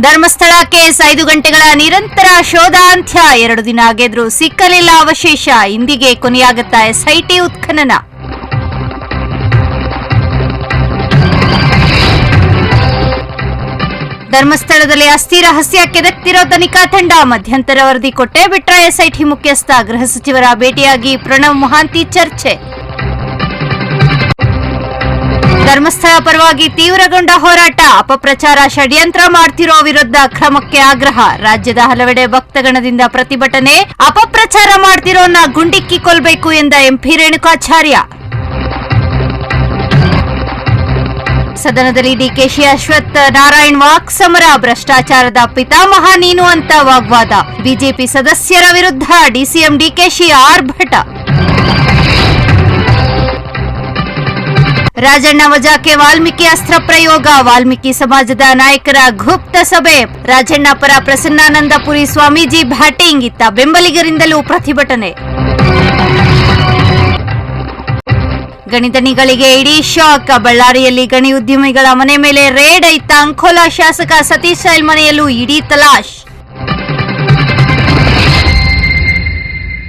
Dharmasthala case ಐದು ಗಂಟೆಗಳ ನಿರಂತರ ಶೋಧಾಂತ್ಯ. ಎರಡು ದಿನ ಗೆದ್ರು ಸಿಕ್ಕಲಿಲ್ಲ ಅವಶೇಷ. ಇಂದಿಗೆ ಕೊನೆಯಾಗುತ್ತಾ ಎಸ್ಐಟಿ ಉತ್ಖನನ. ಧರ್ಮಸ್ಥಳದಲ್ಲಿ ಅಸ್ಥಿ ರಹಸ್ಯ ಕೆದಕ್ತಿರೋ ತನಿಖಾ ತಂಡ. ಮಧ್ಯಂತರ ವರದಿ ಕೊಟ್ಟೆ ಬಿಟ್ರ ಎಸ್ಐಟಿ ಮುಖ್ಯಸ್ಥ, ಗೃಹ ಸಚಿವರ ಭೇಟಿಯಾಗಿ ಪ್ರಣವ್ ಮೊಹಾಂತಿ ಚರ್ಚೆ. ಧರ್ಮಸ್ಥಳ ಪರವಾಗಿ ತೀವ್ರಗೊಂಡ ಹೋರಾಟ, ಅಪಪ್ರಚಾರ, ಷಡ್ಯಂತ್ರ ಮಾಡ್ತಿರೋ ವಿರುದ್ಧ ಕ್ರಮಕ್ಕೆ ಆಗ್ರಹ. ರಾಜ್ಯದ ಹಲವೆಡೆ ಭಕ್ತಗಣದಿಂದ ಪ್ರತಿಭಟನೆ, ಅಪಪ್ರಚಾರ ಮಾಡ್ತಿರೋನ್ನ ಗುಂಡಿಕ್ಕಿ ಕೊಲ್ಬೇಕು ಎಂದ ಎಂಪಿ ರೇಣುಕಾಚಾರ್ಯ. ಸದನದಲ್ಲಿ ಡಿಕೆಶಿ ಅಶ್ವಥ್ ನಾರಾಯಣ್ ವಾಕ್ ಸಮರ, ಭ್ರಷ್ಟಾಚಾರದ ಪಿತಾಮಹ ನೀನು ಅಂತ ವಾಗ್ವಾದ. ಬಿಜೆಪಿ ಸದಸ್ಯರ ವಿರುದ್ಧ ಡಿಸಿಎಂ ಡಿಕೆಶಿ ಆರ್ಭಟ. ರಾಜಣ್ಣ ವಜಾಕ್ಕೆ ವಾಲ್ಮೀಕಿ ಅಸ್ತ್ರ ಪ್ರಯೋಗ. ವಾಲ್ಮೀಕಿ ಸಮಾಜದ ನಾಯಕರ ಗುಪ್ತ ಸಭೆ. ರಾಜಣ್ಣ ಪರ ಪ್ರಸನ್ನಾನಂದಪುರಿ ಸ್ವಾಮೀಜಿ ಬ್ಯಾಟಿಂಗ್ ಇತ್ತ ಬೆಂಬಲಿಗರಿಂದಲೂ ಪ್ರತಿಭಟನೆ. ಗಣಿತನಿಗಳಿಗೆ ಇಡೀ ಶಾಕ್ ಬಳ್ಳಾರಿಯಲ್ಲಿ ಗಣಿ ಉದ್ಯಮಿಗಳ ಮನೆ ಮೇಲೆ ರೇಡ್ ಇತ್ತ ಅಂಕೋಲಾ ಶಾಸಕ ಸತೀಶ್ ಸೈಲ್ ಮನೆಯಲ್ಲೂ ಇಡೀ ತಲಾಶ್.